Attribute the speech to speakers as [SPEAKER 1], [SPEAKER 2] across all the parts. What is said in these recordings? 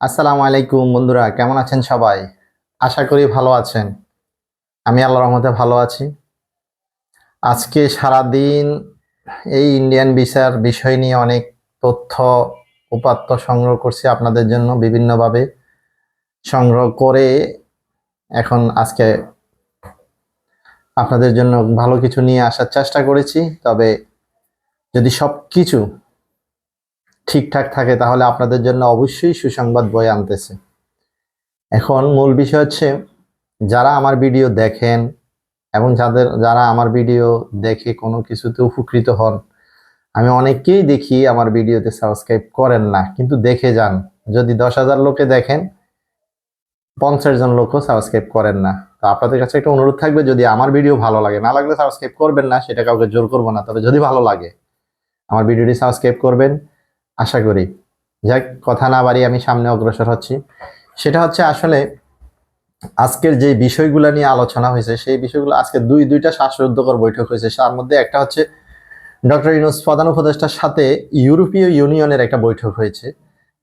[SPEAKER 1] আসসালামু আলাইকুম বন্ধুরা, কেমন আছেন সবাই? আশা করি ভালো আছেন। আমি আল্লাহ রহমতে ভালো আছি। আজকে সারাদিন এই ইন্ডিয়ান ভিসার বিষয় নিয়ে অনেক তথ্য, উপাত্ত সংগ্রহ করছি আপনাদের জন্য বিভিন্নভাবে। সংগ্রহ করে এখন আজকে আপনাদের জন্য ভালো কিছু নিয়ে আসার চেষ্টা করেছি। তবে যদি সব কিছু ঠিকঠাক থাকে, তাহলে আপনাদের জন্য অবশ্যই সুসংবাদ বয়ে আনতেছে। এখন মূল বিষয় হচ্ছে, যারা আমার ভিডিও দেখেন এবং যাদের, যারা আমার ভিডিও দেখে কোনো কিছুতে উপকৃত হন, আমি অনেককেই দেখি আমার ভিডিওতে সাবস্ক্রাইব করেন না, কিন্তু দেখে যান। যদি দশ হাজার লোকে দেখেন, পঞ্চাশ জন লোকও সাবস্ক্রাইব করেন না। তো আপনাদের কাছে একটা অনুরোধ থাকবে, যদি আমার ভিডিও ভালো লাগে, না লাগলে সাবস্ক্রাইব করবেন না, সেটা কাউকে জোর করব না, তবে যদি ভালো লাগে, আমার ভিডিওটি সাবস্ক্রাইব করবেন। আশা করি। যাক, কথা না বাড়িয়ে আমি সামনে অগ্রসর হচ্ছি। সেটা হচ্ছে আসলে আজকের যে বিষয়গুলো নিয়ে আলোচনা হয়েছে, সেই বিষয়গুলো আজকে দুই, দুইটা শ্বাসরুদ্ধকর বৈঠক হয়েছে। তার মধ্যে একটা হচ্ছে ডক্টর ইউনুস প্রধান উপদেষ্টার সাথে ইউরোপীয় ইউনিয়নের একটা বৈঠক হয়েছে,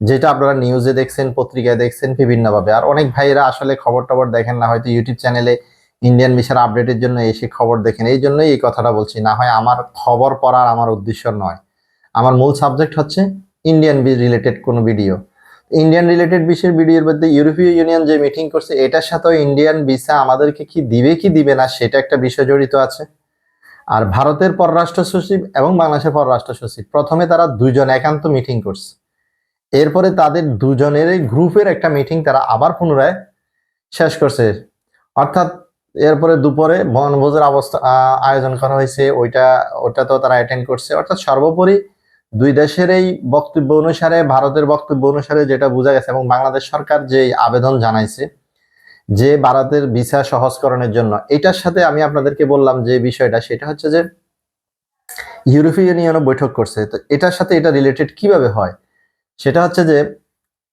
[SPEAKER 1] যেটা আপনারা নিউজে দেখছেন, পত্রিকায় দেখছেন বিভিন্নভাবে। আর অনেক ভাইয়েরা আসলে খবর টবর দেখেন না, হয়তো ইউটিউব চ্যানেলে ইন্ডিয়ান ভিসার আপডেটের জন্য এসে খবর দেখেন। এই জন্যই এই কথাটা বলছি, না হয় আমার খবর পড়ার আমার উদ্দেশ্য নয়। আমার মূল সাবজেক্ট হচ্ছে ইন্ডিয়ান রিলেটেড কোনো ভিডিও ইন্ডিয়ান রিলেটেড বিষয়ের ভিডিওর মধ্যে ইউরোপীয় ইউনিয়ন যে মিটিং করছে, এটার সাথেও ইন্ডিয়ান ভিসা আমাদেরকে কি দিবে কি দিবে না, সেটা একটা বিষয় জড়িত আছে। আর ভারতের পররাষ্ট্র সচিব এবং বাংলাদেশের পররাষ্ট্র সচিব, প্রথমে তারা দুজন একান্ত মিটিং করছে। এরপরে তাদের দুজনের গ্রুপের একটা মিটিং তারা আবার পুনরায় শেষ করছে। অর্থাৎ এরপরে দুপুরে বনভোজের অবস্থা আয়োজন করা হয়েছে, ওইটা ওটা তো তারা অ্যাটেন্ড করছে। অর্থাৎ সর্বোপরি দুই দেশের এই বক্তব্য অনুসারে, ভারতের বক্তব্য অনুসারে যেটা বোঝা গেছে এবং বাংলাদেশ সরকার যে আবেদন জানাইছে, যে ভারতের ভিসা সহজকরণের জন্য, এটার সাথে আমি আপনাদেরকে বললাম যে বিষয়টা, সেটা হচ্ছে যে ইউরোপীয় ইউনিয়নও বৈঠক করছে। তো এটার সাথে এটা রিলেটেড কীভাবে হয়? সেটা হচ্ছে যে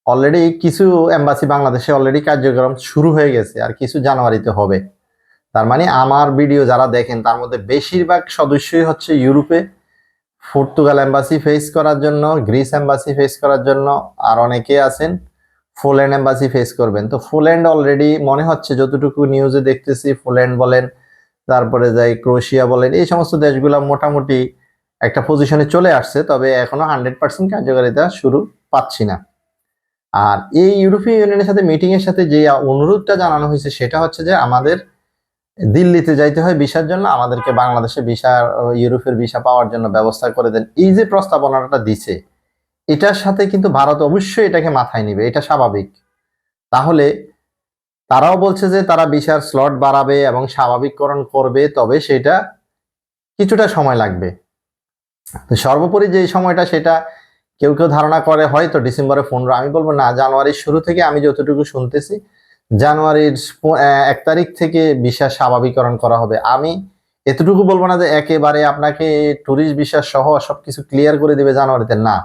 [SPEAKER 1] অলরেডি কিছু এম্বাসি বাংলাদেশে অলরেডি কার্যক্রম শুরু হয়ে গেছে, আর কিছু জানুয়ারিতে হবে। তার মানে আমার ভিডিও যারা দেখেন, তার মধ্যে বেশিরভাগ সদস্যই হচ্ছে ইউরোপে। পর্তুগাল এম্বাসি ফেস করার জন্য, গ্রিস এম্বাসি ফেস করার জন্য আর অনেকে আছেন পোল্যান্ড এম্বাসি ফেস করবেন। তো পোল্যান্ড অলরেডি মনে হচ্ছে, যতটুকু নিউজে দেখতেছি পোল্যান্ড বলেন, তারপরে যাই ক্রোয়েশিয়া বলেন, এই সমস্ত দেশগুলো মোটামুটি একটা পজিশনে চলে আসছে, তবে এখনও হান্ড্রেড পার্সেন্ট কার্যকারিতা শুরু পাচ্ছি না। আর এই ইউরোপীয় ইউনিয়নের সাথে মিটিং এর সাথে যে অনুরোধটা জানানো হয়েছে, সেটা হচ্ছে যে আমাদের দিল্লিতে যাইতে হয় ভিসার জন্য। আমাদেরকে বাংলাদেশে ভিসা, ইউরোপের ভিসা পাওয়ার জন্য ব্যবস্থা করে দেন। এই যে প্রস্তাবনাটা দিছে, এটার সাথে কিন্তু ভারত অবশ্যই এটাকে মাথায় নিবে। এটা স্বাভাবিক। তাহলে তারাও বলছে যে তারা ভিসার স্লট বাড়াবে এবং স্বাভাবিককরণ করবে, তবে সেটা কিছুটা সময় লাগবে। সর্বোপরি যে সময়টা সেটা কেউ কেউ ধারণা করে, হয়তো ডিসেম্বরে পনেরো, আমি বলব না, জানুয়ারির শুরু থেকে আমি যতটুকু শুনতেছি জানুয়ারির এক তারিখ থেকে ভিসা স্বাভাবিকরণ করা হবে। আমি এতটুকু বলব না যে একেবারে আপনাকে ট্যুরিস্ট ভিসা সহ সবকিছু ক্লিয়ার করে দেবে জানুয়ারিতে, না।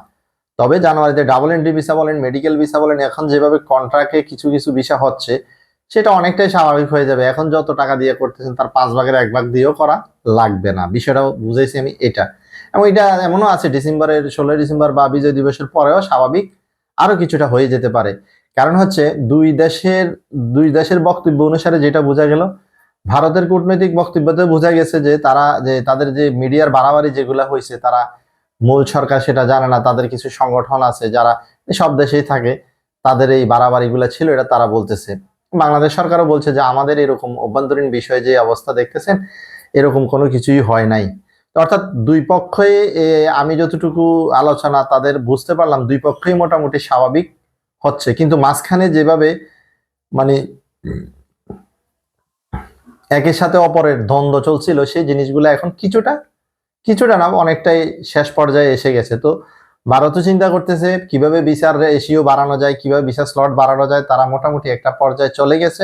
[SPEAKER 1] তবে জানুয়ারিতে ডাবল এন্ট্রি ভিসা বলেন মেডিকেল ভিসা বলেন, এখন যেভাবে কন্ট্রাক্টে কিছু কিছু ভিসা হচ্ছে, সেটা অনেকটাই স্বাভাবিক হয়ে যাবে। এখন যত টাকা দিয়ে করতেছেন, তার পাঁচ ভাগের এক ভাগ দিয়েও করা লাগবে না। বিষয়টাও বুঝেছি আমি এটা। এবং এটা এমনও আছে, ডিসেম্বরের, ষোলোই ডিসেম্বর বা বিজয় দিবসের পরেও স্বাভাবিক আরও কিছুটা হয়ে যেতে পারে। কারণ হচ্ছে দুই দেশের দুই দেশের বক্তব্য অনুসারে যেটা বোঝা গেল, ভারতের কূটনৈতিক বক্তব্যতে বোঝা গেছে যে তারা, যে তাদের যে মিডিয়ার বাড়াবাড়ি যেগুলা হয়েছে তারা মূল সরকার সেটা জানে না, তাদের কিছু সংগঠন আছে যারা সব দেশেই থাকে, তাদের এই বাড়াবাড়িগুলো ছিল এটা তারা বলতেছে। বাংলাদেশ সরকারও বলছে যে আমাদের এরকম অভ্যন্তরীণ বিষয়ে যে অবস্থা দেখতেছেন, এরকম কোনো কিছুই হয় নাই। অর্থাৎ দুই পক্ষই এ, আমি যতটুকু আলোচনা তাদের বুঝতে পারলাম দুই পক্ষই মোটামুটি স্বাভাবিক হচ্ছে। কিন্তু মাঝখানে যেভাবে মানে একের সাথে অপরের দ্বন্দ্ব চলছিল সেই জিনিসগুলো এখন কিছুটা কিছুটা না অনেকটাই শেষ পর্যায়ে এসে গেছে। তো ভারতও চিন্তা করতেছে কীভাবে বিচার রেশিও বাড়ানো যায় কীভাবে বিচার স্লট বাড়ানো যায় তারা মোটামুটি একটা পর্যায়ে চলে গেছে।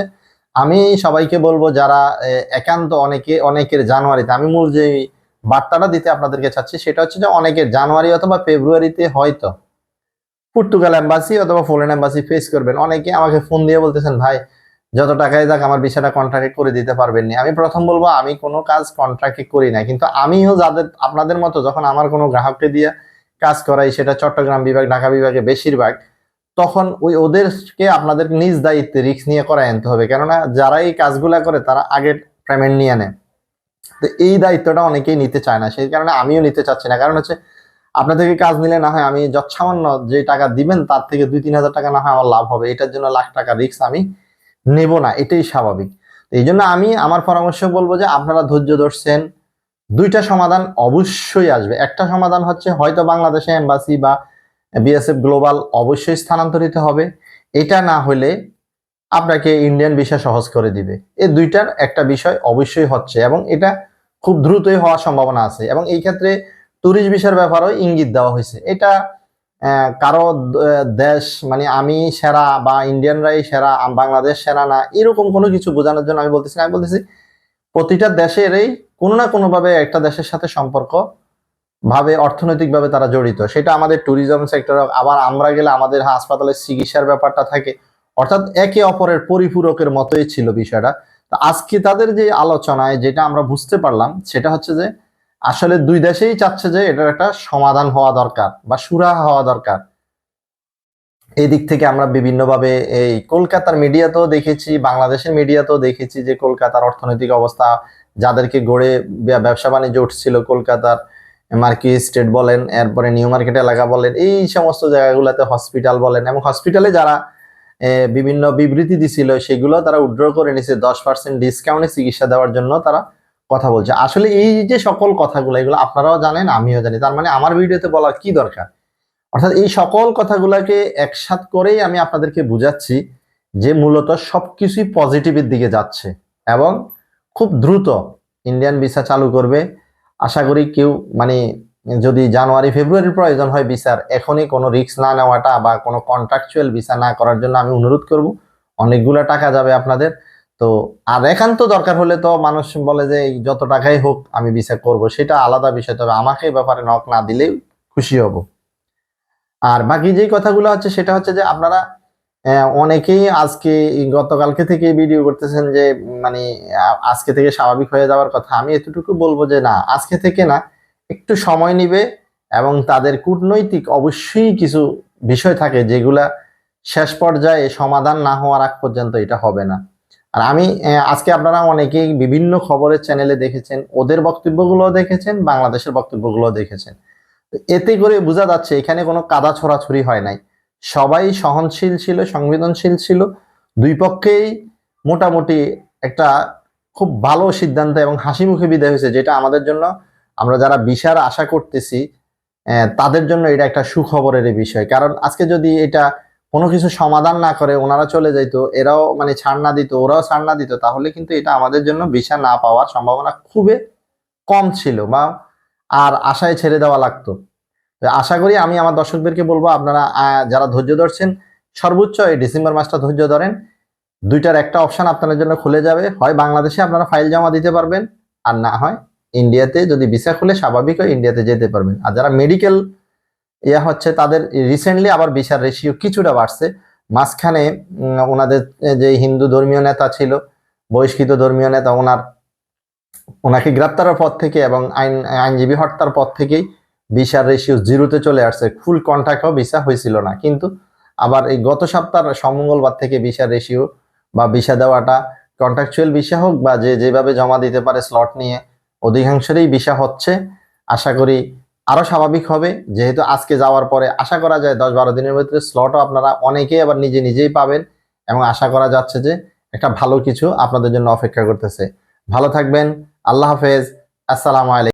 [SPEAKER 1] আমি সবাইকে বলব যারা একান্ত অনেকে অনেকের জানুয়ারিতে আমি মূল যে বার্তাটা দিতে আপনাদেরকে চাচ্ছি, সেটা হচ্ছে যে অনেকে জানুয়ারি অথবা ফেব্রুয়ারিতে হয়তো পর্তুগাল এম্বাসি অথবা পোল্যান্ড এম্বাসি ফেস করবেন। অনেকে আমাকে ফোন দিয়ে বলতেছেন, ভাই, যত টাকায় যাক, আমার বিষয়টা কন্ট্রাক্টে করে দিতে পারবেন না। আমি প্রথম বলব, আমি কোনো কাজ কন্ট্রাক্টে করি না। কিন্তু আমিও যাদের, আপনাদের মতো যখন আমার কোনো গ্রাহককে দিয়ে কাজ করাই, সেটা চট্টগ্রাম বিভাগ, ঢাকা বিভাগে বেশিরভাগ, তখন ওই ওদেরকে আপনাদের নিজ দায়িত্বে রিস্ক নিয়ে করায় আনতে হবে। কেননা যারা এই কাজগুলা করে, তারা আগে পেমেন্ট নিয়ে নেয়। তো এই দায়িত্বটা অনেকেই নিতে চায় না, সেই কারণে আমিও নিতে চাচ্ছি না। কারণ হচ্ছে, আপনার থেকে কাজ নিলে না হয় আমি যৎসামান্য যে টাকা দিবেন, তার থেকে দুই তিন হাজার টাকা না হয় আমার লাভ হবে। এটার জন্য লাখ টাকা রিস্ক আমি নেব না, এটাই স্বাভাবিক। এই জন্য আমি আমার পরামর্শ বলব যে, আপনারা ধৈর্য ধরছেন, দুইটা সমাধান অবশ্যই আসবে। একটা সমাধান হচ্ছে, হয়তো বাংলাদেশে এম্বাসি বা বিএসএফ গ্লোবাল অবশ্যই স্থানান্তরিত হবে। এটা না হলে আপনাকে ইন্ডিয়ান ভিসা সহজ করে দিবে। এই দুইটার একটা বিষয় অবশ্যই হচ্ছে এবং এটা খুব দ্রুতই হওয়ার সম্ভাবনা আছে এবং এই ক্ষেত্রে ট্যুরিস্ট ভিসার ব্যাপারেও ইঙ্গিত দেওয়া হয়েছে। এটা কারও দেশ মানে আমি সেরা বা ইন্ডিয়ানরাই সেরা বাংলাদেশ সেরা না, এরকম কোনো কিছু বোঝানোর জন্য আমি বলতেছি আমি বলতেছি প্রতিটা দেশেরই কোনো না কোনোভাবে একটা দেশের সাথে সম্পর্ক ভাবে, অর্থনৈতিকভাবে তারা জড়িত। সেটা আমাদের ট্যুরিজম সেক্টর আবার আমরা গেলে আমাদের হাসপাতালের চিকিৎসার ব্যাপারটা থাকে। অর্থাৎ একে অপরের পরিপূরকের মতোই ছিল বিষয়টা। তো আজকে তাদের যে আলোচনায় যেটা আমরা বুঝতে পারলাম, সেটা হচ্ছে যে আসলে দুই দেশেই চাচ্ছে যে এটার একটা সমাধান হওয়া দরকার বা সুরাহা হওয়া দরকার। এই দিক থেকে আমরা বিভিন্নভাবে এই কলকাতার মিডিয়াতেও দেখেছি, বাংলাদেশের মিডিয়াতেও দেখেছি যে কলকাতার অর্থনৈতিক অবস্থা যাদেরকে গড়ে ব্যবসা বাণিজ্য উঠছিল কলকাতার মার্কি স্টেট বলেন, এরপরে নিউ মার্কেট এলাকা বলেন, এই সমস্ত জায়গাগুলোতে হসপিটাল বলেন, এবং হসপিটালে যারা বিভিন্ন বিবৃতি দিছিল, সেগুলো তারা উইথড্র করে নিছে। দশ পার্সেন্ট ডিসকাউন্টে চিকিৎসা দেওয়ার জন্য তারা কথা বলছে। আসলে এই যে সকল কথাগুলো, এগুলো আপনারাও জানেন, আমিও জানি। তার মানে আমার ভিডিওতে বলার কি দরকার? অর্থাৎ এই সকল কথাগুলোকে একসাথ করেই আমি আপনাদেরকে বুঝাচ্ছি যে মূলত সবকিছুই পজিটিভের দিকে যাচ্ছে এবং খুব দ্রুত ইন্ডিয়ান ভিসা চালু করবে। আশা করি কেউ মানে যদি জানুয়ারি, ফেব্রুয়ারির প্রয়োজন হয় ভিসার, এখনই কোনো রিস্ক না নেওয়াটা বা কোনো কন্ট্রাকচুয়াল ভিসা না করার জন্য আমি অনুরোধ করব। অনেকগুলো টাকা যাবে আপনাদের। তো, আর একান্ত দরকার হলে তো মানুষ বলে যে যত টাকাই হোক আমি ভিসা করব। সেটা আলাদা বিষয়। তবে আমাকে এই ব্যাপারে নক না দিলেই খুশি হব। আর বাকি যেই কথাগুলো হচ্ছে, সেটা হচ্ছে যে, আপনারা অনেকেই আজকে গতকালকে থেকে ভিডিও করতেছেন যে মানে আজকে থেকে স্বাভাবিক হয়ে যাওয়ার কথা। আমি এতটুকু বলব যে, না, আজকে থেকে না একটু সময় নিবে এবং তাদের কূটনৈতিক অবশ্যই কিছু বিষয় থাকে যেগুলা শেষ পর্যায়ে সমাধান না হওয়ার আগ পর্যন্ত এটা হবে না। আর আমি আজকে আপনারা অনেকেই বিভিন্ন খবরের চ্যানেলে দেখেছেন, ওদের বক্তব্যগুলো দেখেছেন, বাংলাদেশের বক্তব্যগুলো দেখেছেন। এতে করে বোঝা যাচ্ছে এখানে কোনো কাদা ছড়াছড়ি হয় নাই। সবাই সহনশীল ছিল, সংবেদনশীল ছিল। দুই পক্ষেই মোটামুটি একটা খুব ভালো সিদ্ধান্ত এবং হাসি মুখে বিদায় হয়েছে, যেটা আমাদের জন্য আমরা যারা বিশার আশা করতেছি তাদের জন্য এটা একটা সুখবরের বিষয়। কারণ আজকে যদি এটা কোনো কিছু সমাধান না করে, ওনারা চলে যাইতো, এরাও মানে ছাড় না দিত, ওরাও ছাড় না দিত, তাহলে কিন্তু এটা আমাদের জন্য ভিসা না পাওয়ার সম্ভাবনা খুবই কম ছিল বা আর আশায় ছেড়ে দেওয়া লাগতো। আশা করি আমি আমার দর্শকদেরকে বলব, আপনারা যারা ধৈর্য ধরছেন, সর্বোচ্চ এই ডিসেম্বর মাসটা ধৈর্য ধরেন। দুইটার একটা অপশন আপনাদের জন্য খুলে যাবে। হয় বাংলাদেশে আপনারা ফাইল জমা দিতে পারবেন, আর না হয় ইন্ডিয়াতে যদি ভিসা খুলে স্বাভাবিক হয় ইন্ডিয়াতে যেতে পারবেন। আর যারা মেডিকেল ইয়া হচ্ছে, তাদের রিসেন্টলি আবার ভিসার রেশিও কিছুটা বাড়ছে। মাঝখানে ওনাদের যে হিন্দু ধর্মীয় নেতা ছিল, বহিষ্কৃত ধর্মীয় নেতা, ওনার, ওনাকে গ্রেপ্তারের পর থেকে এবং আইন, আইনজীবী হত্যার পর থেকেই ভিসার রেশিও জিরোতে চলে আসছে। ফুল কন্ট্রাক্টও ভিসা হয়েছিল না। কিন্তু আবার এই গত সপ্তাহ সমঙ্গলবার থেকে ভিসার রেশিও বা ভিসা দেওয়াটা কন্ট্রাকচুয়াল ভিসা হোক বা যে যেভাবে জমা দিতে পারে স্লট নিয়ে অধিকাংশেরই ভিসা হচ্ছে। আশা করি আরও স্বাভাবিক হবে। যেহেতু আজকে যাওয়ার পরে আশা করা যায় দশ বারো দিনের ভিতরে স্লটও আপনারা অনেকেই আবার নিজে নিজেই পাবেন এবং আশা করা যাচ্ছে যে একটা ভালো কিছু আপনাদের জন্য অপেক্ষা করতেছে। ভালো থাকবেন। আল্লাহ হাফেজ। আসসালামু আলাইকুম।